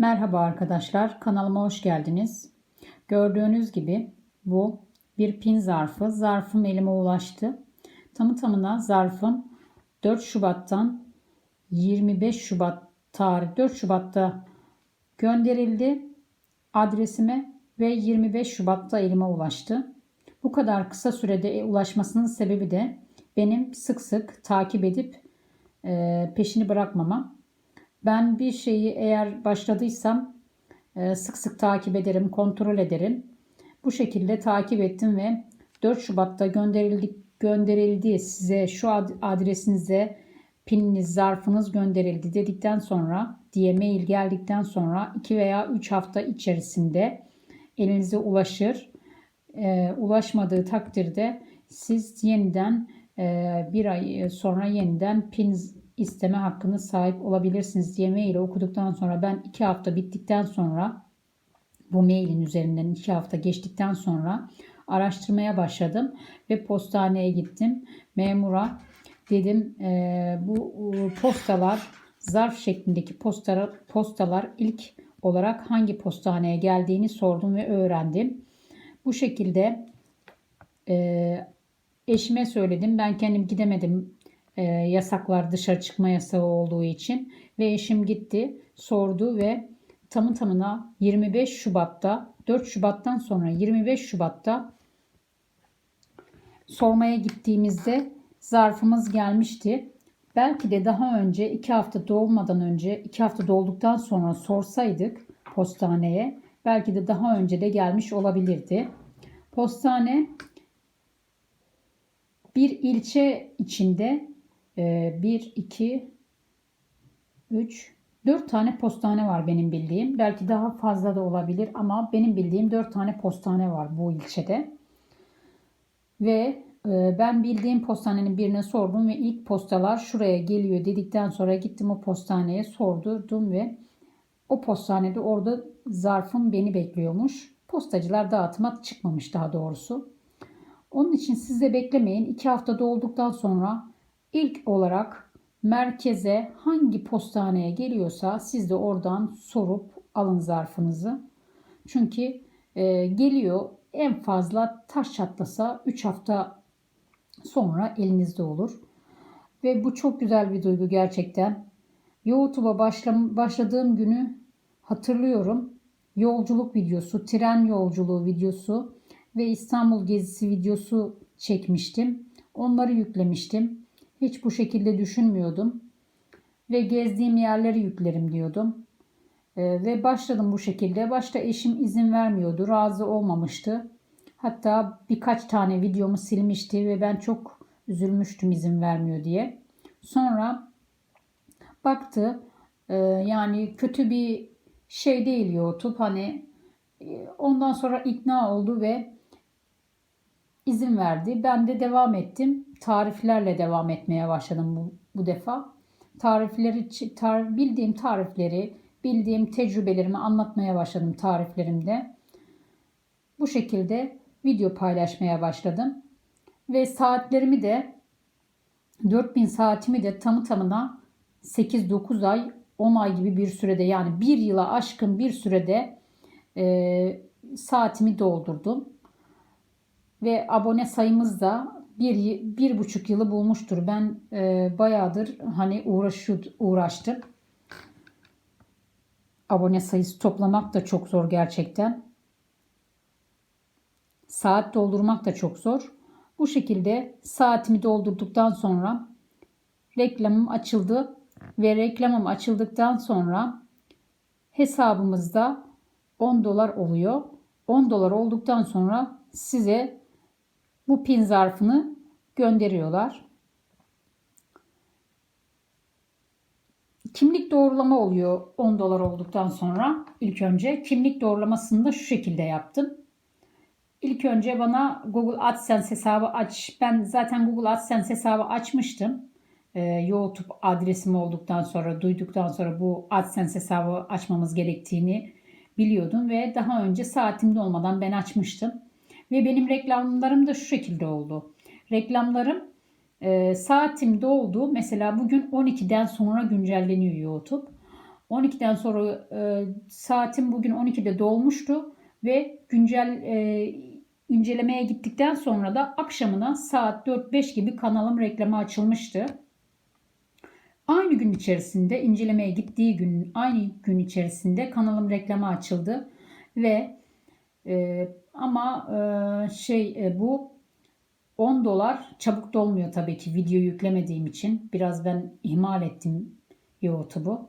Merhaba arkadaşlar, kanalıma hoş geldiniz. Gördüğünüz gibi bu bir pin zarfı. Zarfım elime ulaştı. Tamı tamına zarfım 4 Şubat'tan 25 Şubat tarih 4 Şubat'ta gönderildi adresime ve 25 Şubat'ta elime ulaştı. Bu kadar kısa sürede ulaşmasının sebebi de benim sık sık takip edip e, peşini bırakmamam. Ben bir şeyi eğer başladıysam e, sık sık takip ederim, kontrol ederim. Bu şekilde takip ettim ve 4 Şubat'ta gönderildi, gönderildi size şu adresinize pininiz, zarfınız gönderildi dedikten sonra diye mail geldikten sonra 2 veya 3 hafta içerisinde elinize ulaşır. E, ulaşmadığı takdirde siz yeniden e, bir ay sonra yeniden pin isteme hakkını sahip olabilirsiniz diye maili okuduktan sonra ben iki hafta bittikten sonra bu mailin üzerinden iki hafta geçtikten sonra araştırmaya başladım ve postaneye gittim. Memura dedim e, bu postalar zarf şeklindeki postalar, postalar ilk olarak hangi postaneye geldiğini sordum ve öğrendim. Bu şekilde e, eşime söyledim. Ben kendim gidemedim e, yasaklar dışarı çıkma yasağı olduğu için ve eşim gitti sordu ve tamı tamına 25 Şubat'ta 4 Şubat'tan sonra 25 Şubat'ta sormaya gittiğimizde zarfımız gelmişti. Belki de daha önce 2 hafta dolmadan önce 2 hafta dolduktan sonra sorsaydık postaneye belki de daha önce de gelmiş olabilirdi. Postane bir ilçe içinde 1, 2, 3, 4 tane postane var benim bildiğim. Belki daha fazla da olabilir ama benim bildiğim 4 tane postane var bu ilçede. Ve e, ben bildiğim postanenin birine sordum ve ilk postalar şuraya geliyor dedikten sonra gittim o postaneye sordum ve o postanede orada zarfım beni bekliyormuş. Postacılar dağıtıma çıkmamış daha doğrusu. Onun için siz de beklemeyin. 2 hafta dolduktan sonra İlk olarak merkeze hangi postaneye geliyorsa siz de oradan sorup alın zarfınızı. Çünkü e, geliyor en fazla taş çatlasa 3 hafta sonra elinizde olur. Ve bu çok güzel bir duygu gerçekten. YouTube'a başladığım günü hatırlıyorum. Yolculuk videosu, tren yolculuğu videosu ve İstanbul gezisi videosu çekmiştim. Onları yüklemiştim. Hiç bu şekilde düşünmüyordum. Ve gezdiğim yerleri yüklerim diyordum. E, ve başladım bu şekilde. Başta eşim izin vermiyordu. Razı olmamıştı. Hatta birkaç tane videomu silmişti ve ben çok üzülmüştüm izin vermiyor diye. Sonra baktı e, yani kötü bir şey değil YouTube. Hani e, ondan sonra ikna oldu ve izin verdi. Ben de devam ettim. Tariflerle devam etmeye başladım bu, bu defa. Tarifleri, tar, bildiğim tarifleri, bildiğim tecrübelerimi anlatmaya başladım tariflerimde. Bu şekilde video paylaşmaya başladım. Ve saatlerimi de 4000 saatimi de tamı tamına 8-9 ay 10 ay gibi bir sürede yani bir yıla aşkın bir sürede e, saatimi doldurdum ve abone sayımız da bir, bir buçuk yılı bulmuştur. Ben e, bayağıdır hani uğraşı, uğraştım. Abone sayısı toplamak da çok zor gerçekten. Saat doldurmak da çok zor. Bu şekilde saatimi doldurduktan sonra reklamım açıldı ve reklamım açıldıktan sonra hesabımızda 10 dolar oluyor. 10 dolar olduktan sonra size bu pin zarfını gönderiyorlar. Kimlik doğrulama oluyor 10 dolar olduktan sonra ilk önce. Kimlik doğrulamasını da şu şekilde yaptım. İlk önce bana Google AdSense hesabı aç. Ben zaten Google AdSense hesabı açmıştım. Ee, YouTube adresim olduktan sonra, duyduktan sonra bu AdSense hesabı açmamız gerektiğini biliyordum ve daha önce saatimde olmadan ben açmıştım. Ve benim reklamlarım da şu şekilde oldu. Reklamlarım e, saatim doldu. Mesela bugün 12'den sonra güncelleniyor YouTube. 12'den sonra e, saatim bugün 12'de dolmuştu ve güncel e, incelemeye gittikten sonra da akşamına saat 4-5 gibi kanalım reklama açılmıştı. Aynı gün içerisinde incelemeye gittiği gün aynı gün içerisinde kanalım reklama açıldı ve e, ama e, şey e, bu 10 dolar çabuk dolmuyor tabii ki video yüklemediğim için. Biraz ben ihmal ettim YouTube'u.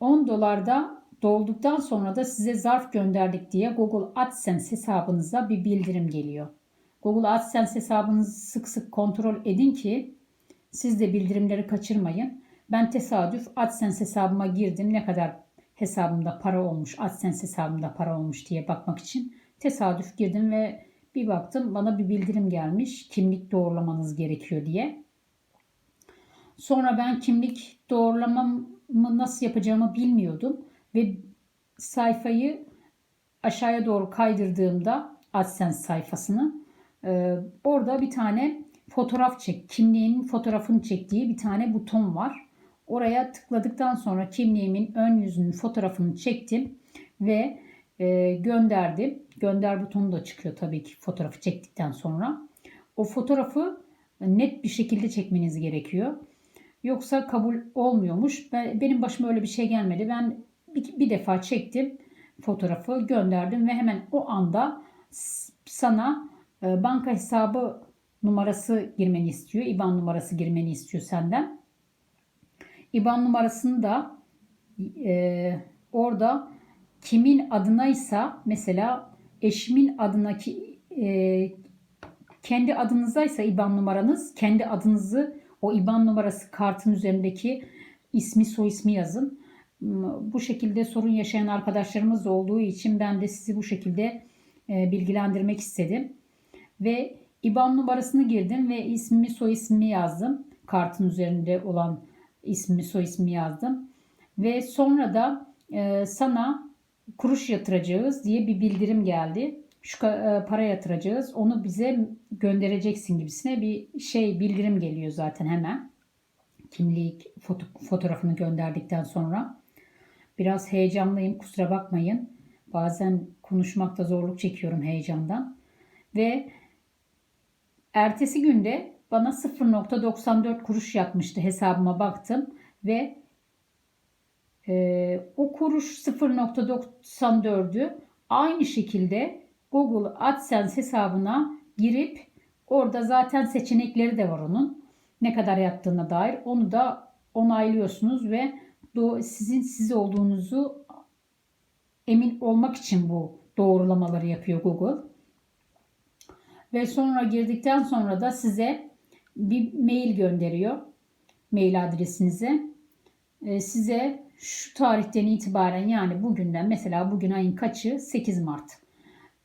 10 dolarda dolduktan sonra da size zarf gönderdik diye Google AdSense hesabınıza bir bildirim geliyor. Google AdSense hesabınızı sık sık kontrol edin ki siz de bildirimleri kaçırmayın. Ben tesadüf AdSense hesabıma girdim. Ne kadar hesabımda para olmuş, AdSense hesabımda para olmuş diye bakmak için tesadüf girdim ve bir baktım bana bir bildirim gelmiş. Kimlik doğrulamanız gerekiyor diye. Sonra ben kimlik doğrulamamı nasıl yapacağımı bilmiyordum ve sayfayı aşağıya doğru kaydırdığımda AdSense sayfasını e, orada bir tane fotoğraf çek, kimliğin fotoğrafını çektiği bir tane buton var. Oraya tıkladıktan sonra kimliğimin ön yüzünün fotoğrafını çektim ve e, gönderdim. Gönder butonu da çıkıyor tabii ki fotoğrafı çektikten sonra. O fotoğrafı net bir şekilde çekmeniz gerekiyor. Yoksa kabul olmuyormuş. Ben, benim başıma öyle bir şey gelmedi. Ben bir, bir defa çektim fotoğrafı gönderdim ve hemen o anda sana e, banka hesabı numarası girmeni istiyor. IBAN numarası girmeni istiyor senden. IBAN numarasını da e, orada kimin adınaysa mesela eşimin adındaki e, kendi adınızaysa IBAN numaranız kendi adınızı o IBAN numarası kartın üzerindeki ismi soy ismi yazın. Bu şekilde sorun yaşayan arkadaşlarımız olduğu için ben de sizi bu şekilde e, bilgilendirmek istedim. Ve IBAN numarasını girdim ve ismimi soy ismimi yazdım. Kartın üzerinde olan ismimi soy ismimi yazdım. Ve sonra da e, sana kuruş yatıracağız diye bir bildirim geldi. Şu e, para yatıracağız onu bize göndereceksin gibisine bir şey bildirim geliyor zaten hemen. Kimlik foto, fotoğrafını gönderdikten sonra. Biraz heyecanlıyım kusura bakmayın. Bazen konuşmakta zorluk çekiyorum heyecandan. Ve ertesi günde bana 0.94 kuruş yatmıştı hesabıma baktım ve e, o kuruş 0.94'ü aynı şekilde Google AdSense hesabına girip orada zaten seçenekleri de var onun. Ne kadar yattığına dair onu da onaylıyorsunuz ve sizin siz olduğunuzu emin olmak için bu doğrulamaları yapıyor Google. Ve sonra girdikten sonra da size bir mail gönderiyor. Mail adresinize. Ee, size şu tarihten itibaren yani bugünden mesela bugün ayın kaçı? 8 Mart.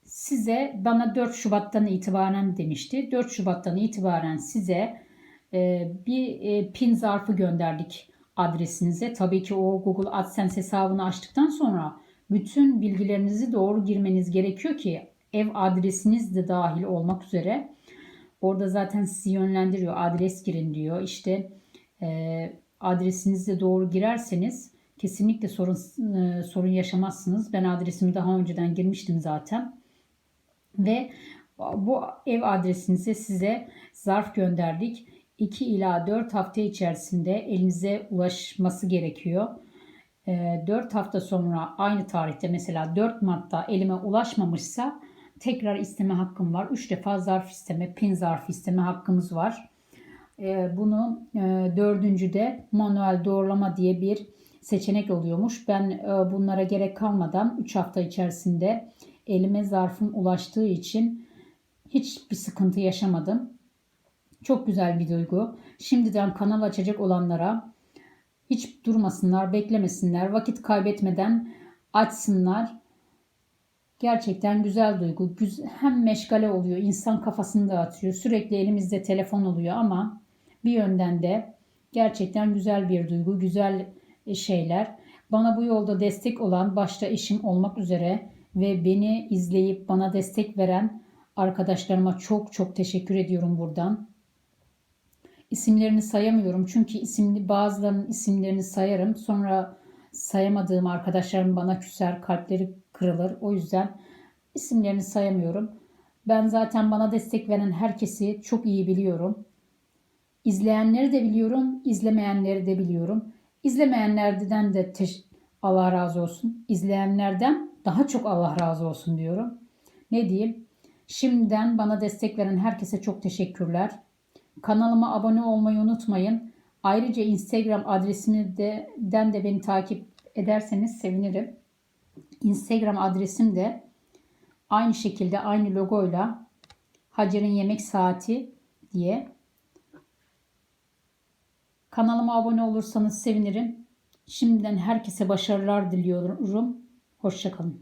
Size bana 4 Şubat'tan itibaren demişti. 4 Şubat'tan itibaren size e, bir e, pin zarfı gönderdik adresinize. Tabii ki o Google AdSense hesabını açtıktan sonra bütün bilgilerinizi doğru girmeniz gerekiyor ki ev adresiniz de dahil olmak üzere. Orada zaten sizi yönlendiriyor. Adres girin diyor. İşte e, adresinizi de doğru girerseniz kesinlikle sorun e, sorun yaşamazsınız. Ben adresimi daha önceden girmiştim zaten. Ve bu ev adresinize size zarf gönderdik. 2 ila 4 hafta içerisinde elinize ulaşması gerekiyor. 4 hafta sonra aynı tarihte mesela 4 Mart'ta elime ulaşmamışsa tekrar isteme hakkım var. 3 defa zarf isteme, pin zarf isteme hakkımız var. Bunu dördüncüde manuel doğrulama diye bir seçenek oluyormuş. Ben bunlara gerek kalmadan 3 hafta içerisinde elime zarfım ulaştığı için hiçbir sıkıntı yaşamadım. Çok güzel bir duygu. Şimdiden kanal açacak olanlara hiç durmasınlar, beklemesinler, vakit kaybetmeden açsınlar. Gerçekten güzel duygu. Hem meşgale oluyor, insan kafasını dağıtıyor. Sürekli elimizde telefon oluyor ama bir yönden de gerçekten güzel bir duygu, güzel şeyler. Bana bu yolda destek olan başta eşim olmak üzere ve beni izleyip bana destek veren arkadaşlarıma çok çok teşekkür ediyorum buradan. isimlerini sayamıyorum. Çünkü isimli bazılarının isimlerini sayarım. Sonra sayamadığım arkadaşlarım bana küser, kalpleri kırılır. O yüzden isimlerini sayamıyorum. Ben zaten bana destek veren herkesi çok iyi biliyorum. İzleyenleri de biliyorum, izlemeyenleri de biliyorum. İzlemeyenlerden de Allah razı olsun. İzleyenlerden daha çok Allah razı olsun diyorum. Ne diyeyim? Şimdiden bana destek veren herkese çok teşekkürler. Kanalıma abone olmayı unutmayın. Ayrıca Instagram adresimi de, den de beni takip ederseniz sevinirim. Instagram adresim de aynı şekilde aynı logoyla Hacer'in Yemek Saati diye. Kanalıma abone olursanız sevinirim. Şimdiden herkese başarılar diliyorum. Hoşçakalın.